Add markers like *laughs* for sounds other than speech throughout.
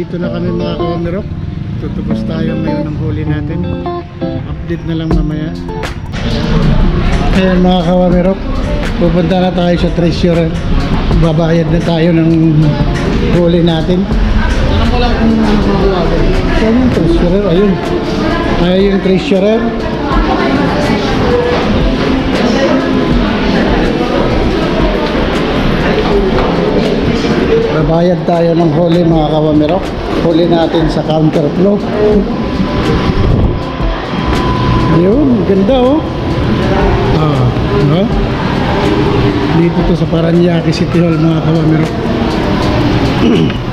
nandito na kami mga kawamirok. Tutubos tayo ngayon ng huli natin. Update na lang mamaya. Ayan mga kawamirok. Pupunta na tayo sa treasure. Babayad na tayo ng huli natin. Alam ko lang kung. Saan yung treasurer? Ayun. Ayun yung treasurer. Babayad tayo ng huli mga kawamirok. Huli natin sa counter flow. Yun, ganda oh. Ah, no? Dito to sa Paranaque City Hall mga kawamirok. *clears throat*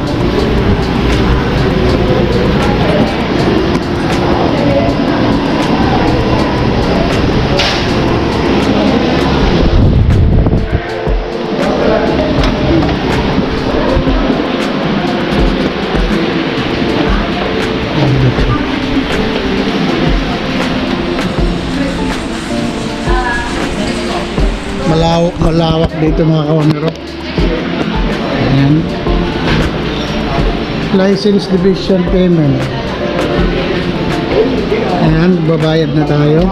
Malawak dito mga kawamirok. Ayan. License Division Payment. Ayan, babayad na tayo.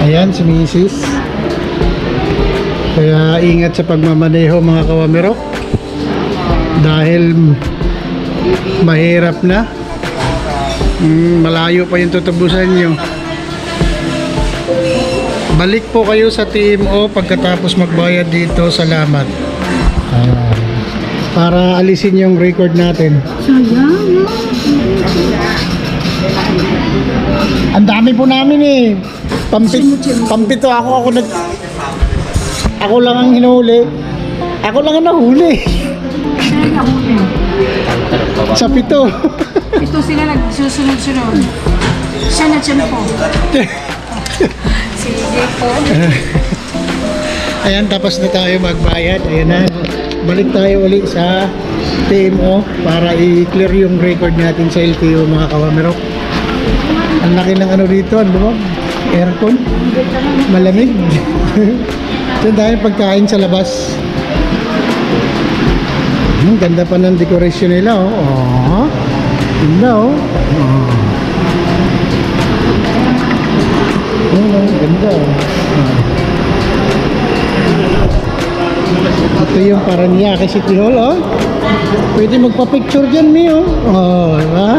Ayan, si Mrs. Kaya ingat sa pagmamaneho mga kawamirok. Dahil mahirap na. Mm, malayo pa yung tutubusan nyo. Balik po kayo sa TMO pagkatapos magbayad dito. Salamat. Ayan. Para alisin yung record natin. Sayang. Ang dami po namin eh. Pampit, pampito ako. Ako, nag, ako lang ang hinuli. Ako lang ang nahuli. Siya. Sa pito. Ito sila nagsusunod-sunod. Siya na. Sige po. *laughs* *laughs* Ayan, tapos na tayo magbayad. Ayan na. Balik tayo ulit sa TMO para i-clear yung record natin sa LTO mga kawamerok. Ang laki ng ano dito, ano ba? Aircon? Malamig. *laughs* Diyan tayo pagkain sa labas. Ang ganda pa ng decoration nila, oh. Oh. Ganda, oh. Oh. Ayun. Ganda. Oh. Ito yung Paranaque City Hall, oh. Pwede magpa-picture dyan, Mi, oh. Diba?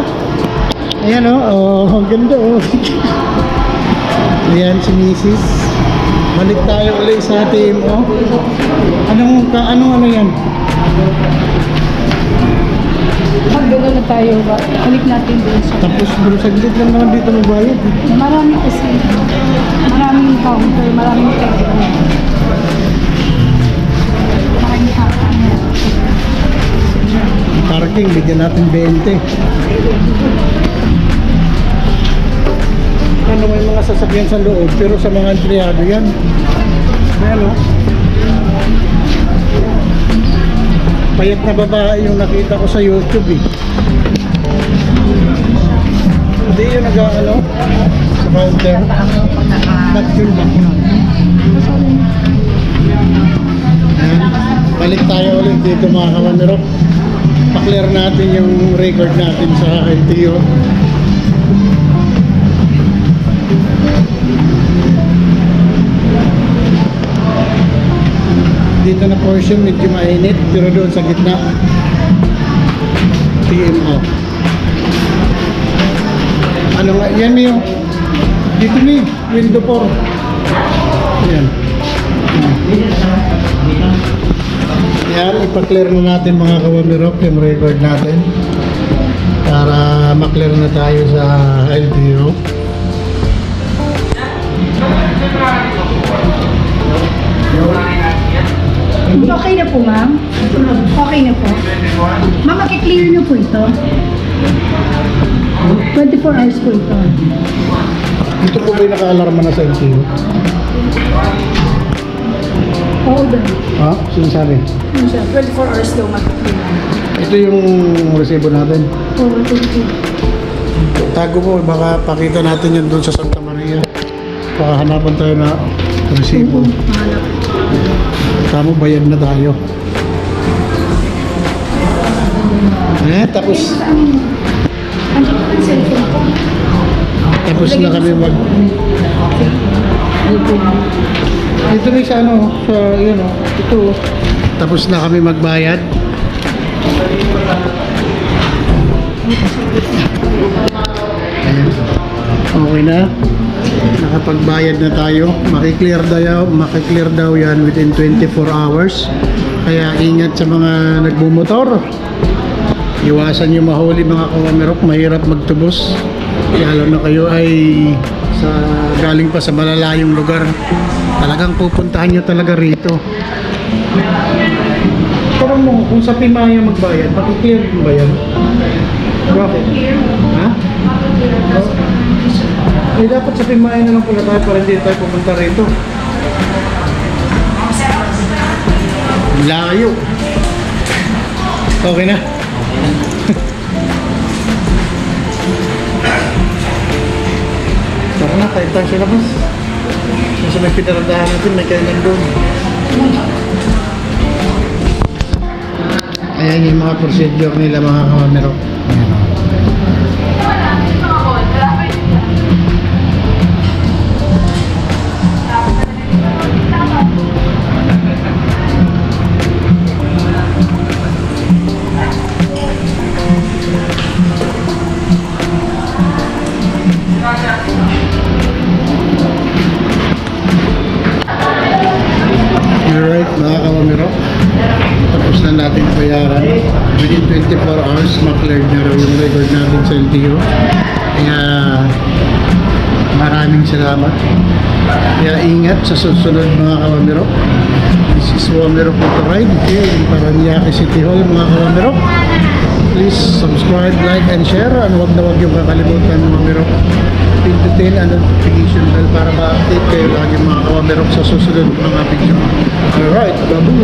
Ayan, oh. Oh, ang ganda, oh. Ayan, si Mrs. Balik tayo ulit sa team, oh. Anong, ka, anong ano yan? Magdala na tayo. ba? Balik natin doon sa... Tapos, bro, saglit lang naman dito magbayad. eh. Marami kasi. Maraming counter. Maraming table. Maraming counter. Parking, bigyan natin 20. Ano may mga sasakyan sa loob, pero sa mga empleyado yan. Ayan o. Payat na babae yung nakita ko sa YouTube eh. Hindi yun nag ano, sa counter. Ba't ba? Balik tayo ulit dito mga kamanirok. Pa-clear natin yung record natin sa LTO. Dito na portion medyo mainit pero doon sa gitna TMO. Ano nga? Yan yung dito ni window 4. Yan. Yan, ipa-clear na natin mga kawamirok yung record natin para maklear na tayo sa LTO. Okay na po, ma'am? Okay na po. Ma'am, makiklear niyo po ito. 24 hours po ito. Ito po ba yung naka-alarma na sa LTO? Oo, daw. Ha? Sinasabi? Yun siya. 24 hours daw makiklear. Ito yung resibo natin. Oo, thank you. Tago po, baka pakita natin yun doon sa Santa Maria. Baka hanapan tayo na resibo. Mahanap. Tamo bayad na tayo. Eh? tapos tapos na kami mag ito rin sa ano sa yun oh, ito oh. tapos na kami magbayad Ayan. okay na nakapagbayad na tayo. Makiklear daw makiklear daw yan within 24 hours. Kaya ingat sa mga nagbumotor. Iwasan nyo mahuli mga kawamerok. Mahirap magtubos. Lalo na kayo ay sa galing pa sa malalayong lugar. Talagang pupuntahan nyo talaga rito. Pero mo kung sa Pimaya magbayad makiklear ba yan? bakit? ha? Eh dapat sa Pimaya na lang pula tayo para hindi tayo pupunta rito layo okay na Tara na, tayo tayo sa labas. Nasa may pinaradahan natin, may kainan doon. Ayan yung mga procedure nila mga kamamero. Ayan 24 hours, ma-clear na raw yung record natin sa LTO. Kaya maraming salamat. Kaya ingat sa susunod mga kamamero. This is Wamero Photo Ride here in Paranaque City Hall mga kamamero. Please subscribe, like, and share. And huwag na huwag yung kakalimutan mga kamamero. Pindutin ang notification bell para ma-update kayo lagi mga kawamerok sa susunod mga video. Alright, babu!